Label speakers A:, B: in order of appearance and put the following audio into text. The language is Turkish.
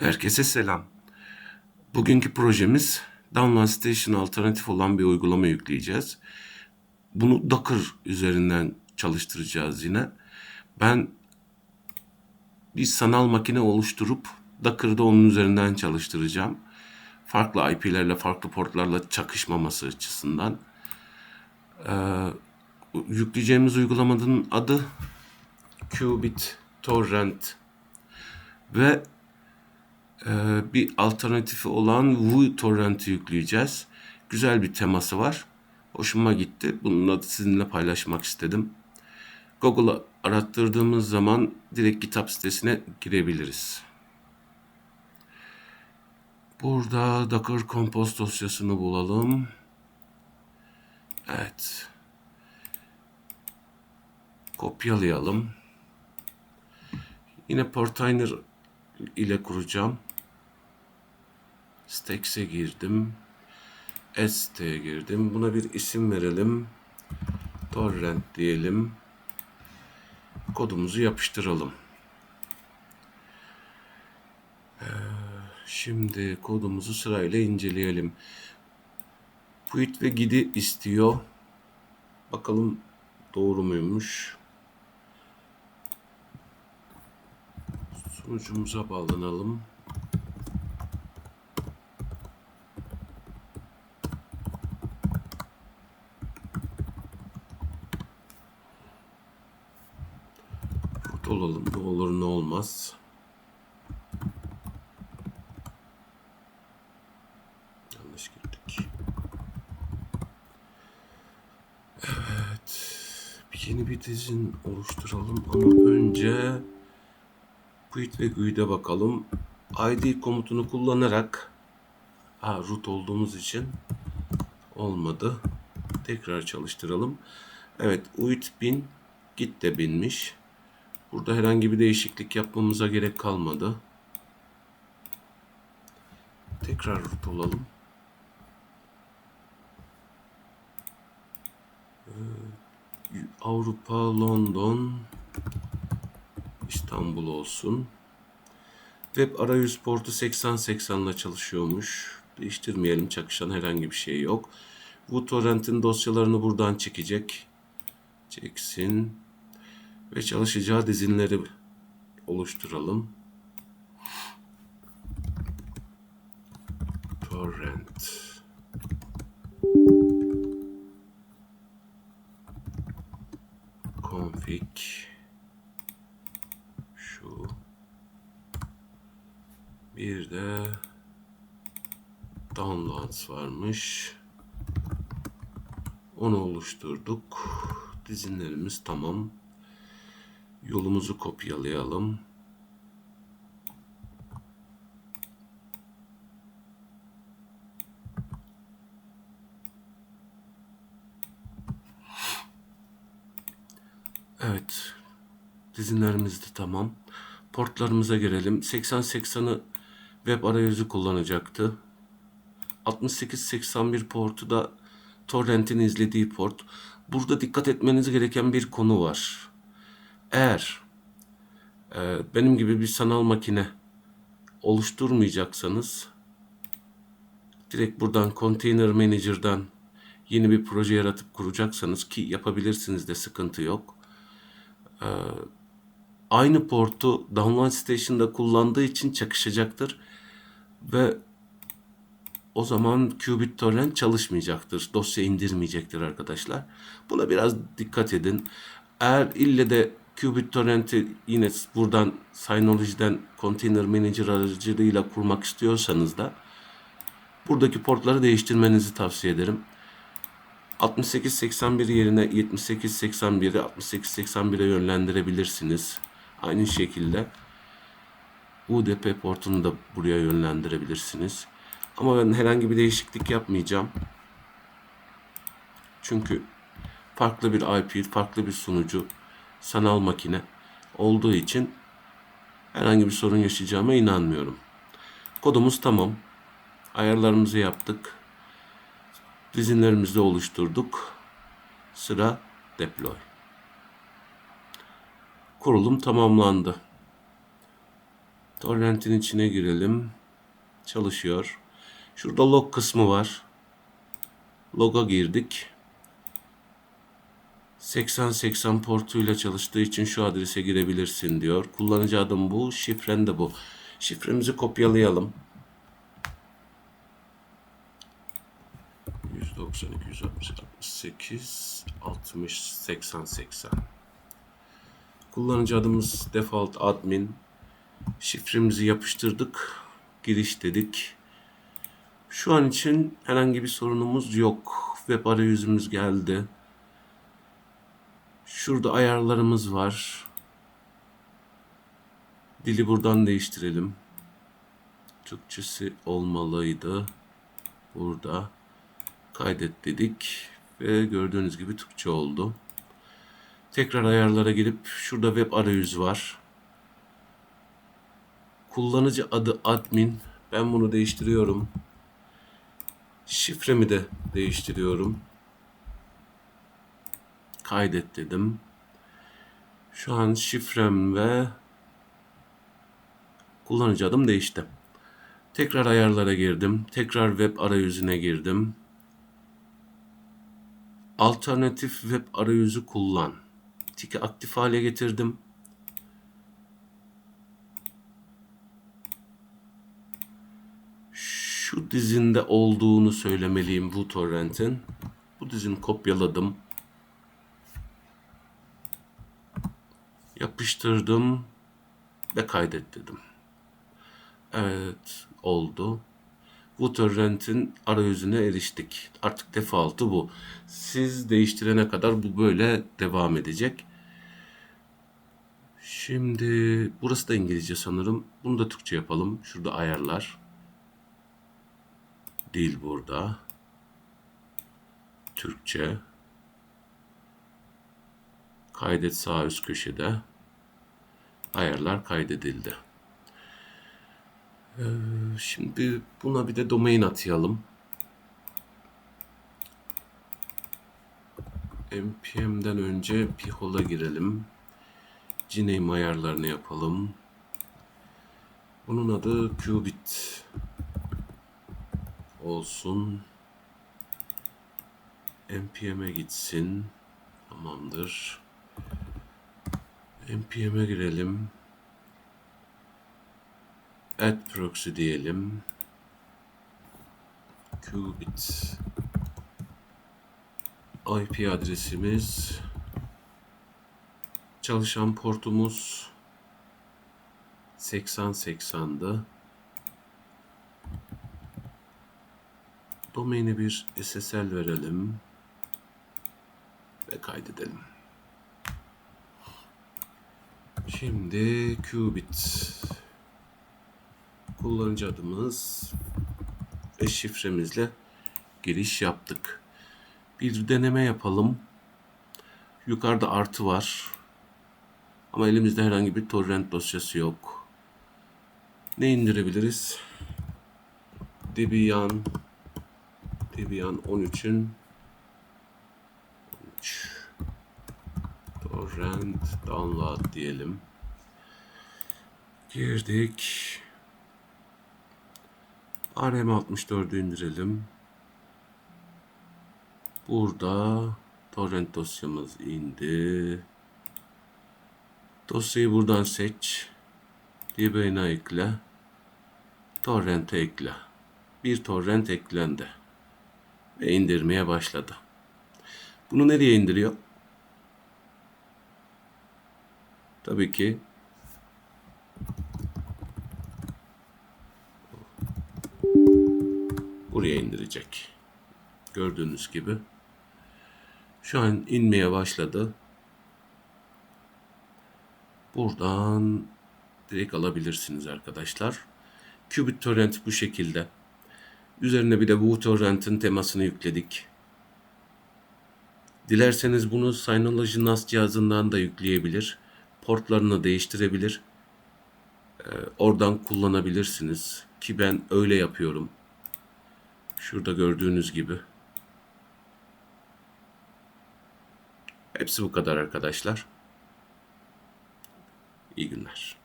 A: Herkese selam. Bugünkü projemiz Download Station alternatif olan bir uygulama yükleyeceğiz. Bunu Docker üzerinden çalıştıracağız yine. Ben bir sanal makine oluşturup Docker'da onun üzerinden çalıştıracağım. Farklı IP'lerle, farklı portlarla çakışmaması açısından. Ee, yükleyeceğimiz uygulamanın adı Qubit Torrent ve e, bir alternatifi olan VuTorrent'i yükleyeceğiz. Güzel bir teması var. Hoşuma gitti. Bununla sizinle paylaşmak istedim. Google'a arattırdığımız zaman direkt kitap sitesine girebiliriz. Burada Docker Compose dosyasını bulalım. Evet. Kopyalayalım. Yine Portainer ile kuracağım. Stacks'e girdim. St'ye girdim. Buna bir isim verelim. Torrent diyelim. Kodumuzu yapıştıralım. Ee, Şimdi kodumuzu sırayla inceleyelim. Quit ve gidi istiyor. Bakalım doğru muymuş? Sunucumuza bağlanalım. Root olalım. Ne olur ne olmaz. Yanlış girdik. Evet. Yeni bir dizin oluşturalım ama önce Quit ve GUID'e bakalım. ID komutunu kullanarak ha, root olduğumuz için olmadı. Tekrar çalıştıralım. Evet UIT 1000 git de binmiş. Burada herhangi bir değişiklik yapmamıza gerek kalmadı. Tekrar root olalım. Ee, Avrupa, London, İstanbul olsun. Web arayüz portu 8080 ile çalışıyormuş. Değiştirmeyelim. Çakışan herhangi bir şey yok. Bu torrentin dosyalarını buradan çekecek. Çeksin. Ve çalışacağı dizinleri oluşturalım. Torrent. Config. Şu. Bir de downloads varmış. Onu oluşturduk. Dizinlerimiz tamam. Yolumuzu kopyalayalım. Evet. Dizinlerimiz de tamam. Portlarımıza gelelim. 8080'ı web arayüzü kullanacaktı. 6881 portu da torrent'in izlediği port. Burada dikkat etmeniz gereken bir konu var. Eğer e, benim gibi bir sanal makine oluşturmayacaksanız direkt buradan Container Manager'dan yeni bir proje yaratıp kuracaksanız ki yapabilirsiniz de sıkıntı yok. Ee, aynı portu Download Station'da kullandığı için çakışacaktır ve o zaman Qubit Torrent çalışmayacaktır. Dosya indirmeyecektir arkadaşlar. Buna biraz dikkat edin. Eğer ille de Qubit Torrent'i yine buradan Synology'den Container Manager aracılığıyla kurmak istiyorsanız da buradaki portları değiştirmenizi tavsiye ederim. 6881 yerine 7881'i 6881'e yönlendirebilirsiniz. Aynı şekilde UDP portunu da buraya yönlendirebilirsiniz. Ama ben herhangi bir değişiklik yapmayacağım. Çünkü farklı bir IP, farklı bir sunucu, sanal makine olduğu için herhangi bir sorun yaşayacağıma inanmıyorum. Kodumuz tamam. Ayarlarımızı yaptık. Dizinlerimizi oluşturduk. Sıra deploy. Kurulum tamamlandı. Torrent'in içine girelim. Çalışıyor. Şurada log kısmı var. Log'a girdik. 8080 portuyla çalıştığı için şu adrese girebilirsin diyor. Kullanıcı adım bu, şifren de bu. Şifremizi kopyalayalım. 192 168 60 80 80. Kullanıcı adımız default admin. Şifremizi yapıştırdık. Giriş dedik. Şu an için herhangi bir sorunumuz yok. Web arayüzümüz geldi. Şurada ayarlarımız var. Dili buradan değiştirelim. Türkçesi olmalıydı. Burada kaydet dedik ve gördüğünüz gibi Türkçe oldu. Tekrar ayarlara girip şurada web arayüzü var. Kullanıcı adı admin. Ben bunu değiştiriyorum. Şifremi de değiştiriyorum. Kaydet dedim. Şu an şifrem ve kullanıcı adım değişti. Tekrar ayarlara girdim. Tekrar web arayüzüne girdim. Alternatif web arayüzü kullan. Tiki aktif hale getirdim. Şu dizinde olduğunu söylemeliyim bu torrentin. Bu dizini kopyaladım. Yapıştırdım ve kaydet dedim. Evet oldu. Bu torrentin arayüzüne eriştik. Artık default'u bu. Siz değiştirene kadar bu böyle devam edecek. Şimdi burası da İngilizce sanırım. Bunu da Türkçe yapalım. Şurada ayarlar. Dil burada. Türkçe. Kaydet sağ üst köşede. Ayarlar kaydedildi. Ee, şimdi buna bir de domain atayalım. npm'den önce pihol'a girelim. Gname ayarlarını yapalım. Bunun adı qubit olsun. npm'e gitsin. Tamamdır. Npm'e girelim. Add proxy diyelim. Qubit IP adresimiz çalışan portumuz 8080'dı. Domain'e bir SSL verelim ve kaydedelim. Şimdi Qubit kullanıcı adımız ve şifremizle giriş yaptık. Bir deneme yapalım. Yukarıda artı var. Ama elimizde herhangi bir torrent dosyası yok. Ne indirebiliriz? Debian Debian 13'ün 13 torrent download diyelim. Girdik. RM64'ü indirelim. Burada torrent dosyamız indi. Dosyayı buradan seç. Debian'a ekle. Torrent'e ekle. Bir torrent eklendi. Ve indirmeye başladı. Bunu nereye indiriyor? Tabii ki buraya indirecek. Gördüğünüz gibi. Şu an inmeye başladı. Buradan direkt alabilirsiniz arkadaşlar. Qubit Torrent bu şekilde. Üzerine bir de WooTorrent'in temasını yükledik. Dilerseniz bunu Synology NAS cihazından da yükleyebilir. Portlarını değiştirebilir. Ee, oradan kullanabilirsiniz. Ki ben öyle yapıyorum. Şurada gördüğünüz gibi. Hepsi bu kadar arkadaşlar. İyi günler.